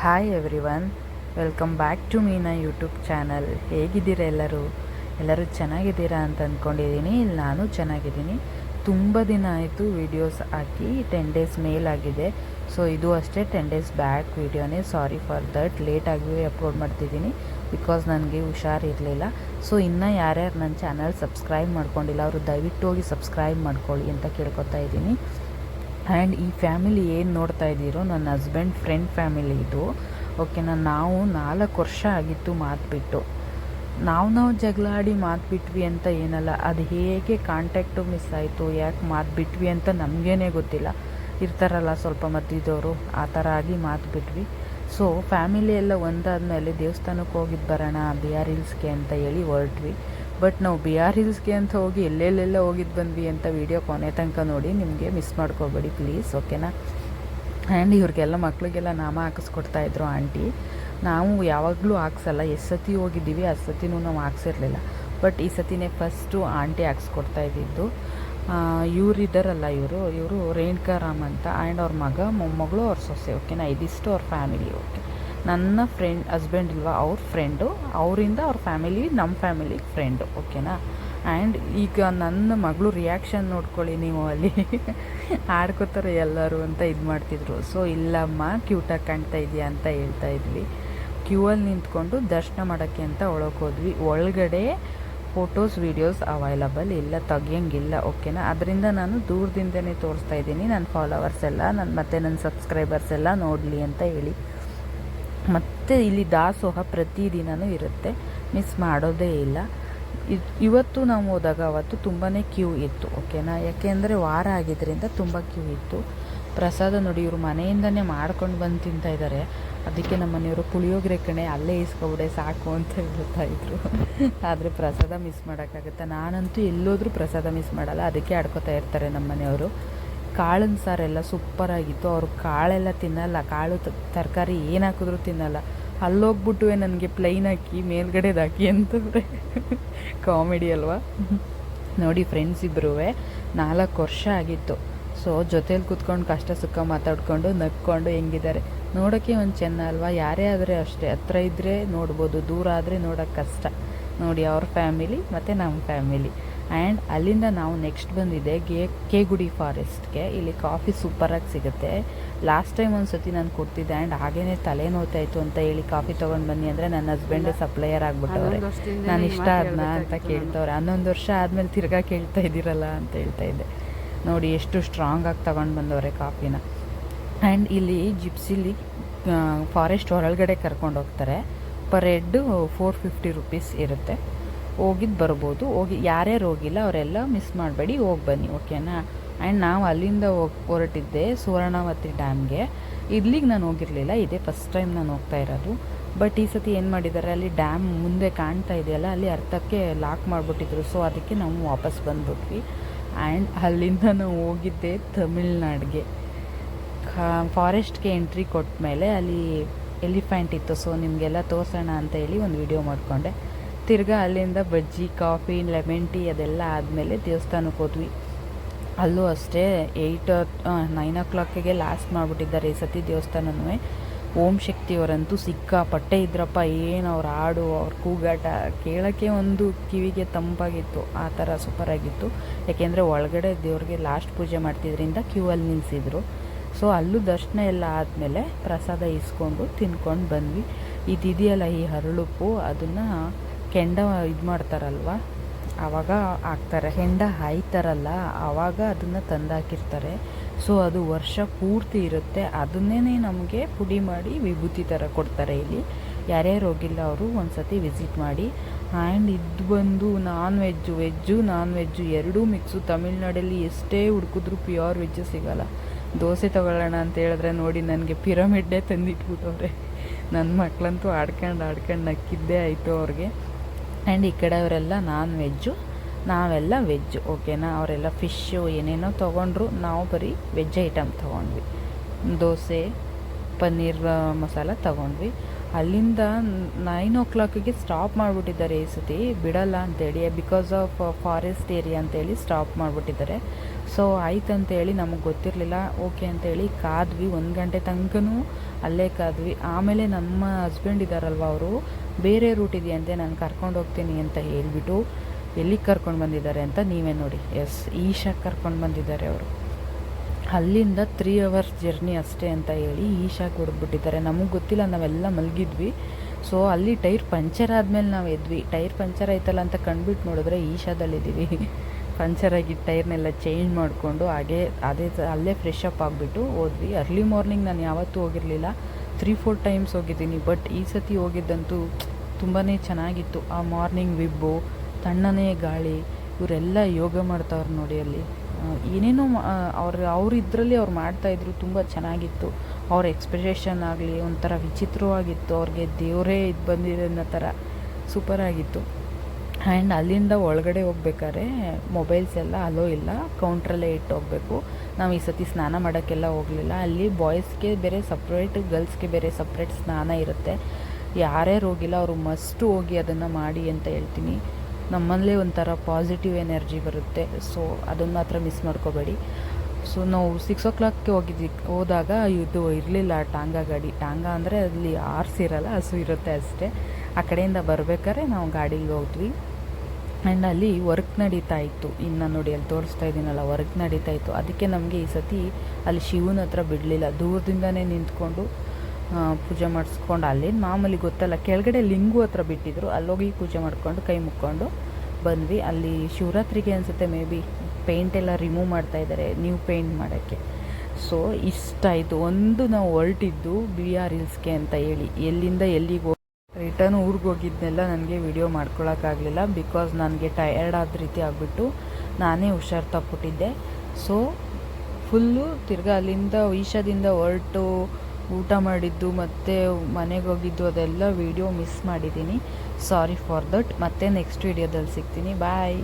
Hi everyone welcome back to Meena YouTube channel ಹೇಗಿದ್ದೀರ ಎಲ್ಲರೂ? ಎಲ್ಲರೂ ಚೆನ್ನಾಗಿದ್ದೀರಾ ಅಂತ ಅಂದ್ಕೊಂಡಿದ್ದೀನಿ ಇಲ್ಲಿ ನಾನು ಚೆನ್ನಾಗಿದ್ದೀನಿ. ತುಂಬ ದಿನ ಆಯಿತು ವೀಡಿಯೋಸ್ ಹಾಕಿ ಟೆನ್ ಡೇಸ್ ಮೇಲ್ ಆಗಿದೆ. ಸೊ ಇದು ಅಷ್ಟೇ ಟೆನ್ ಡೇಸ್ ಬ್ಯಾಕ್ ವೀಡಿಯೋನೇ ಸಾರಿ ಫಾರ್ ದಟ್ ಲೇಟಾಗಿ ಅಪ್ಲೋಡ್ ಮಾಡ್ತಿದ್ದೀನಿ. ಬಿಕಾಸ್ ನನಗೆ ಹುಷಾರಿರಲಿಲ್ಲ. ಸೊ ಇನ್ನೂ ಯಾರ್ಯಾರು ನನ್ನ ಚಾನಲ್ ಸಬ್ಸ್ಕ್ರೈಬ್ ಮಾಡ್ಕೊಂಡಿಲ್ಲ, ಅವರು ದಯವಿಟ್ಟು ಹೋಗಿ ಸಬ್ಸ್ಕ್ರೈಬ್ ಮಾಡ್ಕೊಳ್ಳಿ ಅಂತ ಕೇಳ್ಕೊತಾ ಇದ್ದೀನಿ. ಆ್ಯಂಡ್ ಈ ಫ್ಯಾಮಿಲಿ ಏನು ನೋಡ್ತಾ ಇದ್ದೀರೋ, ನನ್ನ ಹಸ್ಬೆಂಡ್ ಫ್ರೆಂಡ್ ಫ್ಯಾಮಿಲಿ ಇದು. ಓಕೆನಾ ನಾವು ನಾಲ್ಕು ವರ್ಷ ಆಗಿತ್ತು ಮಾತುಬಿಟ್ಟು ನಾವು ನಾವು ಜಗಳ ಆಡಿ ಮಾತುಬಿಟ್ವಿ ಅಂತ ಏನಲ್ಲ, ಅದು ಹೇಗೆ ಕಾಂಟ್ಯಾಕ್ಟು ಮಿಸ್ ಆಯಿತು, ಯಾಕೆ ಮಾತುಬಿಟ್ವಿ ಅಂತ ನಮಗೇನೆ ಗೊತ್ತಿಲ್ಲ. ಇರ್ತಾರಲ್ಲ ಸ್ವಲ್ಪ ಮಧ್ಯದವರು ಆ ಥರ ಆಗಿ ಮಾತುಬಿಟ್ವಿ ಸೊ ಫ್ಯಾಮಿಲಿ ಎಲ್ಲ ಒಂದಾದ ಮೇಲೆ ದೇವಸ್ಥಾನಕ್ಕೆ ಹೋಗಿದ್ದು ಬರೋಣ ಬಿ ಆರ್ ಹಿಲ್ಸ್ಗೆ ಅಂತ ಹೇಳಿ ಹೊರಟ್ವಿ. ಬಟ್ ನಾವು ಬಿ ಆರ್ ಹಿಲ್ಸ್ಗೆ ಅಂತ ಹೋಗಿ ಎಲ್ಲೆಲ್ಲೆಲ್ಲ ಹೋಗಿದ್ದು ಬಂದ್ವಿ ಅಂತ ವೀಡಿಯೋ ಕೊನೆ ತನಕ ನೋಡಿ ನಿಮಗೆ ಮಿಸ್ ಮಾಡ್ಕೋಬೇಡಿ ಪ್ಲೀಸ್ ಓಕೆನಾ ಆ್ಯಂಡ್ ಇವ್ರಿಗೆಲ್ಲ ಮಕ್ಳಿಗೆಲ್ಲ ನಾಮ ಹಾಕಿಸ್ಕೊಡ್ತಾ ಇದ್ರು ಆಂಟಿ ನಾವು ಯಾವಾಗಲೂ ಹಾಕ್ಸಲ್ಲ, ಎಷ್ಟು ಸತಿ ಹೋಗಿದ್ದೀವಿ ಅಷ್ಟು ಸತಿನೂ ನಾವು ಹಾಕ್ಸಿರಲಿಲ್ಲ. ಬಟ್ ಈ ಸತಿನೇ ಫಸ್ಟು ಆಂಟಿ ಹಾಕ್ಸ್ಕೊಡ್ತಾ ಇದ್ದಿದ್ದು. ಇವ್ರು ಇದ್ದಾರಲ್ಲ ಇವರು ಇವರು ರೇಣುಕಾರಾಮ್ ಅಂತ ಆ್ಯಂಡ್ ಅವ್ರ ಮಗ ಮೊಮ್ಮಗಳು ಅವ್ರ ಸೊಸೆ ಓಕೆನಾ ಇದಿಷ್ಟು ಅವ್ರ ಫ್ಯಾಮಿಲಿ ಓಕೆ ನನ್ನ ಫ್ರೆಂಡ್ ಹಸ್ಬೆಂಡ್ ಇಲ್ವಾ, ಅವ್ರ ಫ್ರೆಂಡು ಅವರಿಂದ ಅವ್ರ ಫ್ಯಾಮಿಲಿ ನಮ್ಮ ಫ್ಯಾಮಿಲಿ ಫ್ರೆಂಡು ಓಕೆನಾ ಆ್ಯಂಡ್ ಈಗ ನನ್ನ ಮಗಳು ರಿಯಾಕ್ಷನ್ ನೋಡ್ಕೊಳ್ಳಿ ನೀವು ಅಲ್ಲಿ. ಆಡ್ಕೋತಾರೆ ಎಲ್ಲರೂ ಅಂತ ಇದು ಮಾಡ್ತಿದ್ರು. ಸೊ ಇಲ್ಲಮ್ಮ ಕ್ಯೂಟಾಗಿ ಕಾಣ್ತಾ ಇದೆಯಾ ಅಂತ ಹೇಳ್ತಾ ಇದ್ವಿ. ಕ್ಯೂ ಅಲ್ಲಿ ನಿಂತ್ಕೊಂಡು ದರ್ಶನ ಮಾಡೋಕ್ಕೆ ಅಂತ ಒಳಗೆ ಹೋದ್ವಿ. ಒಳಗಡೆ ಫೋಟೋಸ್ ವೀಡಿಯೋಸ್ ಅವೈಲಬಲ್ ಇಲ್ಲ, ತೆಗಿಯಂಗಿಲ್ಲ ಓಕೆನಾ ಅದರಿಂದ ನಾನು ದೂರದಿಂದನೇ ತೋರಿಸ್ತಾ ಇದ್ದೀನಿ. ನನ್ನ ಫಾಲೋವರ್ಸ್ ಎಲ್ಲ ನನ್ನ ಮತ್ತು ನನ್ನ ಸಬ್ಸ್ಕ್ರೈಬರ್ಸ್ ಎಲ್ಲ ನೋಡಲಿ ಅಂತ ಹೇಳಿ. ಮತ್ತು ಇಲ್ಲಿ ದಾಸೋಹ ಪ್ರತಿದಿನವೂ ಇರುತ್ತೆ. ಮಿಸ್ ಮಾಡೋದೇ ಇಲ್ಲ. ಇವತ್ತು ನಾವು ಹೋದಾಗ ಅವತ್ತು ತುಂಬಾ ಕ್ಯೂ ಇತ್ತು ಓಕೆನಾ ಯಾಕೆಂದರೆ ವಾರ ಆಗಿದ್ದರಿಂದ ತುಂಬ ಕ್ಯೂ ಇತ್ತು. ಪ್ರಸಾದ ನೋಡಿ ಇವರು ಮನೆಯಿಂದನೇ ಮಾಡ್ಕೊಂಡು ಬಂದು ತಿಂತಾ ಇದ್ದಾರೆ ಅದಕ್ಕೆ ನಮ್ಮ ಮನೆಯವರು ಪುಳಿಯೋಗರೆ ಕಣೆ ಅಲ್ಲೇ ಇಸ್ಕೊಬಿಡೆ, ಸಾಕು ಅಂತ ಹೇಳ್ತಾ ಇದ್ರು. ಆದರೆ ಪ್ರಸಾದ ಮಿಸ್ ಮಾಡೋಕ್ಕಾಗುತ್ತೆ? ನಾನಂತೂ ಎಲ್ಲೋದ್ರೂ ಪ್ರಸಾದ ಮಿಸ್ ಮಾಡಲ್ಲ, ಅದಕ್ಕೆ ಆಡ್ಕೋತಾ ಇರ್ತಾರೆ ನಮ್ಮ ಮನೆಯವರು. ಕಾಳಿನ ಸಾರೆಲ್ಲ ಸೂಪರಾಗಿತ್ತು ಅವರು ಕಾಳೆಲ್ಲ ತಿನ್ನಲ್ಲ, ಕಾಳು ತರಕಾರಿ ಏನು ಹಾಕಿದ್ರು ತಿನ್ನಲ್ಲ. ಅಲ್ಲೋಗ್ಬಿಟ್ಟು ನನಗೆ ಪ್ಲೈನ್ ಹಾಕಿ ಮೇಲ್ಗಡೆದು ಹಾಕಿ ಅಂತಂದರೆ ಕಾಮಿಡಿ ಅಲ್ವಾ? ನೋಡಿ ಫ್ರೆಂಡ್ಸ್ ಇಬ್ಬರೂ ನಾಲ್ಕು ವರ್ಷ ಆಗಿತ್ತು. ಸೊ ಜೊತೇಲಿ ಕೂತ್ಕೊಂಡು ಕಷ್ಟ ಸುಖ ಮಾತಾಡ್ಕೊಂಡು ನಕ್ಕೊಂಡು ಹೆಂಗಿದ್ದಾರೆ. ನೋಡೋಕ್ಕೆ ಒಂದು ಚೆನ್ನ ಅಲ್ವಾ? ಯಾರೇ ಆದರೆ ಅಷ್ಟೇ. ಹತ್ರ ಇದ್ದರೆ ನೋಡ್ಬೋದು, ದೂರ ಆದರೆ ನೋಡೋಕ್ಕೆ ಕಷ್ಟ. ನೋಡಿ ಅವ್ರ ಫ್ಯಾಮಿಲಿ ಮತ್ತು ನಮ್ಮ ಫ್ಯಾಮಿಲಿ ಆ್ಯಂಡ್ ಅಲ್ಲಿಂದ ನಾವು ನೆಕ್ಸ್ಟ್ ಬಂದಿದ್ದೆ ಗೆ ಕೆ ಗುಡಿ ಫಾರೆಸ್ಟ್ಗೆ ಇಲ್ಲಿ ಕಾಫಿ ಸೂಪರಾಗಿ ಸಿಗುತ್ತೆ. ಲಾಸ್ಟ್ ಟೈಮ್ ಒಂದು ಸತಿ ನಾನು ಕೊಡ್ತಿದ್ದೆ ಆ್ಯಂಡ್ ಹಾಗೇ ತಲೆ ನೋಯ್ತಾಯಿತ್ತು ಅಂತ ಹೇಳಿ ಕಾಫಿ ತೊಗೊಂಡು ಬನ್ನಿ ಅಂದರೆ ನನ್ನ ಹಸ್ಬೆಂಡೇ ಸಪ್ಲೈಯರ್ ಆಗಿಬಿಟ್ಟವ್ರೆ. ನಾನು ಇಷ್ಟ ಆದ್ನ ಅಂತ ಕೇಳ್ತವ್ರೆ. ಹನ್ನೊಂದು ವರ್ಷ ಆದಮೇಲೆ ತಿರ್ಗಾ ಕೇಳ್ತಾ ಇದ್ದೀರಲ್ಲ ಅಂತ ಹೇಳ್ತಾ ಇದ್ದೆ. ನೋಡಿ ಎಷ್ಟು ಸ್ಟ್ರಾಂಗಾಗಿ ತೊಗೊಂಡು ಬಂದವ್ರೆ ಕಾಫಿನ ಆ್ಯಂಡ್ ಇಲ್ಲಿ ಜಿಪ್ಸಿಲಿ ಫಾರೆಸ್ಟ್ ಹೊರಗಡೆ ಕರ್ಕೊಂಡು ಹೋಗ್ತಾರೆ. Per head four fifty rupees ಇರುತ್ತೆ. ಹೋಗಿದ್ದು ಬರ್ಬೋದು. ಹೋಗಿ ಯಾರ್ಯಾರು ಹೋಗಿಲ್ಲ ಅವರೆಲ್ಲ ಮಿಸ್ ಮಾಡಬೇಡಿ, ಹೋಗಿ ಬನ್ನಿ ಓಕೆನಾ ಆ್ಯಂಡ್ ನಾವು ಅಲ್ಲಿಂದ ಹೋಗಿ, ಹೊರಟಿದ್ದೆ ಸುವರ್ಣವತಿ ಡ್ಯಾಮ್ಗೆ. ಇಲ್ಲಿಗೆ ನಾನು ಹೋಗಿರಲಿಲ್ಲ, ಇದೇ ಫಸ್ಟ್ ಟೈಮ್ ನಾನು ಹೋಗ್ತಾ ಇರೋದು. ಬಟ್ ಈ ಸತಿ ಏನು ಮಾಡಿದ್ದಾರೆ ಅಲ್ಲಿ ಡ್ಯಾಮ್ ಮುಂದೆ ಕಾಣ್ತಾ ಇದೆಯಲ್ಲ, ಅಲ್ಲಿ ಅರ್ಥಕ್ಕೆ ಲಾಕ್ ಮಾಡಿಬಿಟ್ಟಿದ್ರು. ಸೊ ಅದಕ್ಕೆ ನಾವು ವಾಪಸ್ ಬಂದ್ಬಿಟ್ವಿ. ಆ್ಯಂಡ್ ಅಲ್ಲಿಂದ ನಾವು ಹೋಗಿದ್ದೆ ತಮಿಳ್ನಾಡಿಗೆ. ಫಾರೆಸ್ಟ್ಗೆ ಎಂಟ್ರಿ ಕೊಟ್ಟ ಮೇಲೆ ಅಲ್ಲಿ ಎಲಿಫೆಂಟ್ ಇತ್ತು. ಸೊ ನಿಮಗೆಲ್ಲ ತೋರಿಸೋಣ ಅಂತ ಹೇಳಿ ಒಂದು ವಿಡಿಯೋ ಮಾಡಿಕೊಂಡೆ. ತಿರ್ಗಾ ಅಲ್ಲಿಂದ ಬಜ್ಜಿ, ಕಾಫಿ, ಲೆಮನ್ ಟೀ ಅದೆಲ್ಲ ಆದಮೇಲೆ ದೇವಸ್ಥಾನಕ್ಕೆ ಹೋದ್ವಿ. ಅಲ್ಲೂ ಅಷ್ಟೇ ಏಯ್ಟ್ ನೈನ್ ಓ ಕ್ಲಾಕಿಗೆ ಲಾಸ್ಟ್ ಮಾಡಿಬಿಟ್ಟಿದ್ದಾರೆ ಈ ಸತಿ ದೇವಸ್ಥಾನವೇ ಓಂ ಶಕ್ತಿಯವರಂತೂ ಸಿಕ್ಕಾಪಟ್ಟೆ ಇದ್ರಪ್ಪ, ಏನು ಅವ್ರ ಹಾಡು, ಅವ್ರ ಕೂಗಾಟ ಕೇಳೋಕ್ಕೆ ಒಂದು ಕಿವಿಗೆ ತಂಪಾಗಿತ್ತು, ಆ ಥರ ಸೂಪರಾಗಿತ್ತು ಯಾಕೆಂದರೆ ಒಳಗಡೆ ದೇವ್ರಿಗೆ ಲಾಸ್ಟ್ ಪೂಜೆ ಮಾಡ್ತಿದ್ರಿಂದ ಕ್ಯೂ ಅಲ್ಲಿ ನಿಲ್ಲಿಸಿದ್ರು ಸೊ ಅಲ್ಲೂ ದರ್ಶನ ಎಲ್ಲ ಆದಮೇಲೆ ಪ್ರಸಾದ ಇಸ್ಕೊಂಡು ತಿನ್ಕೊಂಡು ಬಂದ್ವಿ. ಇದಿದೆಯಲ್ಲ ಈ ಹರಳುಪ್ಪು, ಅದನ್ನು ಕೆಂಡ ಇದು ಮಾಡ್ತಾರಲ್ವ? ಆವಾಗ ಹಾಕ್ತಾರೆ. ಕೆಂಡ ಹಾಯ್ತಾರಲ್ಲ ಆವಾಗ ಅದನ್ನು ತಂದಾಕಿರ್ತಾರೆ. ಸೊ ಅದು ವರ್ಷ ಪೂರ್ತಿ ಇರುತ್ತೆ. ಅದನ್ನೇ ನಮಗೆ ಪುಡಿ ಮಾಡಿ ವಿಭೂತಿ ಥರ ಕೊಡ್ತಾರೆ ಇಲ್ಲಿ. ಯಾರ್ಯಾರು ಹೋಗಿಲ್ಲ ಅವರು ಒಂದು ಸತಿ ವಿಸಿಟ್ ಮಾಡಿ. ಆ್ಯಂಡ್ ಇದು ಬಂದು non veg veg, non veg ಎರಡೂ ಮಿಕ್ಸು ತಮಿಳ್ನಾಡಲ್ಲಿ ಎಷ್ಟೇ ಹುಡುಕಿದ್ರು ಪ್ಯೂರ್ ವೆಜ್ಜು ಸಿಗಲ್ಲ. ದೋಸೆ ತಗೊಳ್ಳೋಣ ಅಂತ ಹೇಳಿದ್ರೆ ನೋಡಿ ನನಗೆ ಪಿರಮಿಡ್ಡೇ ತಂದಿಟ್ಬಿಟ್ಟವ್ರೆ. ನನ್ನ ಮಕ್ಕಳಂತೂ ಆಡ್ಕೊಂಡು ಆಡ್ಕೊಂಡು ನಕ್ಕಿದ್ದೇ ಆಯಿತು ಅವ್ರಿಗೆ. ಆ್ಯಂಡ್ ಈ ಕಡೆಯವರೆಲ್ಲ ನಾನ್ ವೆಜ್ಜು, ನಾವೆಲ್ಲ ವೆಜ್ಜು ಓಕೆನಾ ಅವರೆಲ್ಲ ಫಿಶ್ಶು ಏನೇನೋ ತೊಗೊಂಡ್ರು, ನಾವು ಬರೀ ವೆಜ್ ಐಟಮ್ ತೊಗೊಂಡ್ವಿ. ದೋಸೆ, ಪನ್ನೀರ್ ಮಸಾಲ ತೊಗೊಂಡ್ವಿ. ಅಲ್ಲಿಂದ ನೈನ್ ಓ ಕ್ಲಾಕಿಗೆ ಸ್ಟಾಪ್ ಮಾಡಿಬಿಟ್ಟಿದ್ದಾರೆ ಈ ಸತಿ ಬಿಡಲ್ಲ ಅಂತೇಳಿ ಬಿಕಾಸ್ ಆಫ್ ಫಾರೆಸ್ಟ್ ಏರಿಯಾ ಅಂತೇಳಿ ಸ್ಟಾಪ್ ಮಾಡಿಬಿಟ್ಟಿದ್ದಾರೆ. ಸೊ ಆಯ್ತು ಅಂತೇಳಿ ನಮಗೆ ಗೊತ್ತಿರಲಿಲ್ಲ ಓಕೆ ಅಂತೇಳಿ ಕಾದ್ವಿ, ಒಂದು ಗಂಟೆ ತನಕನೂ ಅಲ್ಲೇ ಕಾದ್ವಿ. ಆಮೇಲೆ ನಮ್ಮ ಹಸ್ಬೆಂಡ್ ಇದ್ದಾರಲ್ವ ಅವರು ಬೇರೆ ರೂಟ್ ಇದೆಯಂತೆ ನಾನು ಕರ್ಕೊಂಡು ಹೋಗ್ತೀನಿ ಅಂತ ಹೇಳಿಬಿಟ್ಟು ಎಲ್ಲಿಗೆ ಕರ್ಕೊಂಡು ಬಂದಿದ್ದಾರೆ ಅಂತ ನೀವೇ ನೋಡಿ. ಎಸ್ ಈಶಾಗೆ ಕರ್ಕೊಂಡು ಬಂದಿದ್ದಾರೆ ಅವರು. ಅಲ್ಲಿಂದ ತ್ರೀ ಅವರ್ಸ್ ಜರ್ನಿ ಅಷ್ಟೇ ಅಂತ ಹೇಳಿ ಈಶಾಗೆ ಹೊಡೆದ್ಬಿಟ್ಟಿದ್ದಾರೆ ನಮಗೆ ಗೊತ್ತಿಲ್ಲ, ನಾವೆಲ್ಲ ಮಲಗಿದ್ವಿ. ಸೊ ಅಲ್ಲಿ ಟೈರ್ ಪಂಚರ್ ಆದಮೇಲೆ ನಾವು ಎದ್ವಿ. ಟೈರ್ ಪಂಚರ್ ಆಯ್ತಲ್ಲ ಅಂತ ಕಂಡುಬಿಟ್ಟು ನೋಡಿದ್ರೆ ಈಶಾದಲ್ಲಿದ್ದೀವಿ. ಪಂಚರ್ ಆಗಿದ್ದ ಟೈರ್ನೆಲ್ಲ ಚೇಂಜ್ ಮಾಡಿಕೊಂಡು ಹಾಗೆ ಅದೇ ಅಲ್ಲೇ ಫ್ರೆಶ್ ಅಪ್ ಆಗಿಬಿಟ್ಟು ಹೋದ್ವಿ. ಅರ್ಲಿ ಮಾರ್ನಿಂಗ್ ನಾನು ಯಾವತ್ತೂ ಹೋಗಿರಲಿಲ್ಲ. ತ್ರೀ ಫೋರ್ ಟೈಮ್ಸ್ ಹೋಗಿದ್ದೀನಿ ಬಟ್ ಈ ಸತಿ ಹೋಗಿದ್ದಂತೂ ತುಂಬಾ ಚೆನ್ನಾಗಿತ್ತು. ಆ ಮಾರ್ನಿಂಗ್ ವಿಬ್ಬು ತಣ್ಣನೇ ಗಾಳಿ, ಇವರೆಲ್ಲ ಯೋಗ ಮಾಡ್ತಾವ್ರು ನೋಡಿ ಅಲ್ಲಿ. ಏನೇನೋ ಅವ್ರು ಅವ್ರು ಇದರಲ್ಲಿ ಅವ್ರು ಮಾಡ್ತಾಯಿದ್ರು ತುಂಬ ಚೆನ್ನಾಗಿತ್ತು. ಅವ್ರ ಎಕ್ಸ್ಪ್ರೆಷನ್ ಆಗಲಿ, ಒಂಥರ ವಿಚಿತ್ರವಾಗಿತ್ತು. ಅವ್ರಿಗೆ ದೇವರೇ ಇದು ಅನ್ನೋ ಥರ ಸೂಪರಾಗಿತ್ತು ಆ್ಯಂಡ್ ಅಲ್ಲಿಂದ ಒಳಗಡೆ ಹೋಗ್ಬೇಕಾದ್ರೆ ಮೊಬೈಲ್ಸ್ ಎಲ್ಲ ಅಲೋ ಇಲ್ಲ. ಕೌಂಟ್ರಲ್ಲೇ ಇಟ್ಟು ಹೋಗಬೇಕು. ನಾವು ಈ ಸತಿ ಸ್ನಾನ ಮಾಡೋಕ್ಕೆಲ್ಲ ಹೋಗಲಿಲ್ಲ. ಅಲ್ಲಿ ಬಾಯ್ಸ್ಗೆ ಬೇರೆ ಸಪ್ರೇಟ್ ಗರ್ಲ್ಸ್ಗೆ ಬೇರೆ ಸಪ್ರೇಟ್ ಸ್ನಾನ ಇರುತ್ತೆ. ಯಾರ್ಯಾರು ಹೋಗಿಲ್ಲ ಅವರು ಮಸ್ಟು ಹೋಗಿ ಅದನ್ನು ಮಾಡಿ ಅಂತ ಹೇಳ್ತೀನಿ. ನಮ್ಮಲ್ಲೇ ಒಂಥರ ಪಾಸಿಟಿವ್ ಎನರ್ಜಿ ಬರುತ್ತೆ. ಸೊ ಅದನ್ನು ಮಾತ್ರ ಮಿಸ್ ಮಾಡ್ಕೋಬೇಡಿ. ಸೊ ನಾವು ಸಿಕ್ಸ್ ಓ ಕ್ಲಾಕ್ಗೆ ಹೋಗಿದ್ವಿ. ಹೋದಾಗ ಇದು ಇರಲಿಲ್ಲ ಟಾಂಗಾ ಗಾಡಿ. ಟಾಂಗಾ ಅಂದರೆ ಅಲ್ಲಿ ಆರ್ಸಿರಲ್ಲ ಹಸು ಇರುತ್ತೆ ಅಷ್ಟೇ. ಆ ಕಡೆಯಿಂದ ಬರ್ಬೇಕಾದ್ರೆ ನಾವು ಗಾಡೀಲಿ ಹೋದ್ವಿ. ಆ್ಯಂಡ್ ಅಲ್ಲಿ ವರ್ಕ್ ನಡೀತಾ ಇತ್ತು. ಇನ್ನು ನೋಡಿ, ಅಲ್ಲಿ ತೋರಿಸ್ತಾ ಇದ್ದೀನಲ್ಲ, ವರ್ಕ್ ನಡೀತಾ ಇತ್ತು. ಅದಕ್ಕೆ ನಮಗೆ ಈ ಸತಿ ಅಲ್ಲಿ ಶಿವನ ಹತ್ರ ಬಿಡಲಿಲ್ಲ. ದೂರದಿಂದನೇ ನಿಂತ್ಕೊಂಡು ಪೂಜೆ ಮಾಡಿಸ್ಕೊಂಡು, ಅಲ್ಲೇನು ಮಾಮೂಲಿ ಗೊತ್ತಲ್ಲ, ಕೆಳಗಡೆ ಲಿಂಗು ಹತ್ರ ಬಿಟ್ಟಿದ್ರು. ಅಲ್ಲೋಗಿ ಪೂಜೆ ಮಾಡ್ಕೊಂಡು, ಕೈ ಮುಕ್ಕೊಂಡು ಬಂದ್ವಿ. ಅಲ್ಲಿ ಶಿವರಾತ್ರಿಗೆ ಅನಿಸುತ್ತೆ, ಮೇ ಬಿ ಪೇಂಟ್ ಎಲ್ಲ ರಿಮೂವ್ ಮಾಡ್ತಾ ಇದ್ದಾರೆ, ನ್ಯೂ ಪೇಂಟ್ ಮಾಡೋಕ್ಕೆ. ಸೊ, ಇಷ್ಟ ಆಯಿತು. ಒಂದು ನಾವು ಹೊರಟಿದ್ದು ಬಿ ಆರ್ ಹಿಲ್ಸ್ಗೆ ಅಂತ ಹೇಳಿ. ಎಲ್ಲಿಂದ ಎಲ್ಲಿಗೆ ರಿಟರ್ನ್ ಊರಿಗೆ ಹೋಗಿದ್ದೆಲ್ಲ ನನಗೆ ವಿಡಿಯೋ ಮಾಡ್ಕೊಳಕ್ಕಾಗಲಿಲ್ಲ ಬಿಕಾಸ್ ನನಗೆ ಟಯರ್ಡ್ ಆದ ರೀತಿ ಆಗಿಬಿಟ್ಟು ನಾನೇ ಹುಷಾರು ತಪ್ಪಿಟ್ಟಿದ್ದೆ. ಸೊ ಫುಲ್ಲು ತಿರ್ಗಾ ಅಲ್ಲಿಂದ ಈಶಾದಿಂದ ಹೊರಟು ಊಟ ಮಾಡಿದ್ದು ಮತ್ತು ಮನೆಗೆ ಹೋಗಿದ್ದು ಅದೆಲ್ಲ ವಿಡಿಯೋ ಮಿಸ್ ಮಾಡಿದ್ದೀನಿ. ಸಾರಿ ಫಾರ್ ದಟ್ ಮತ್ತೆ ನೆಕ್ಸ್ಟ್ ವಿಡಿಯೋದಲ್ಲಿ ಸಿಗ್ತೀನಿ. ಬಾಯ್